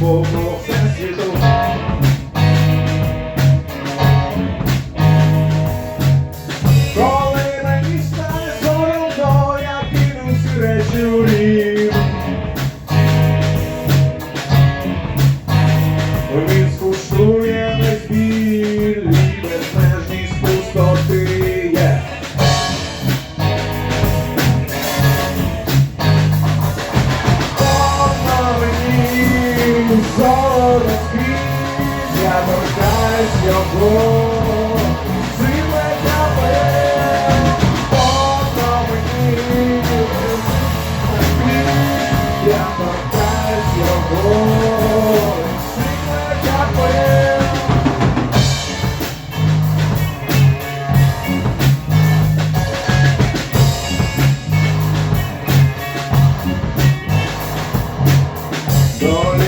Богу всесвіту. Коли мені стане соромно, я кину всі речі у. скоро розкрізь, я торкаюсь його, сила тебе, ото мені, я торкаюсь його. Don't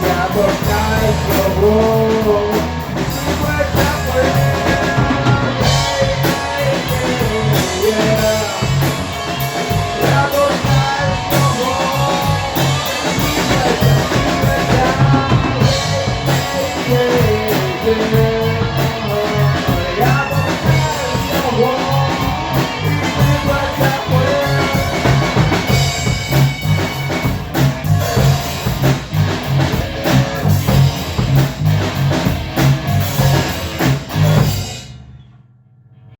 Забортай його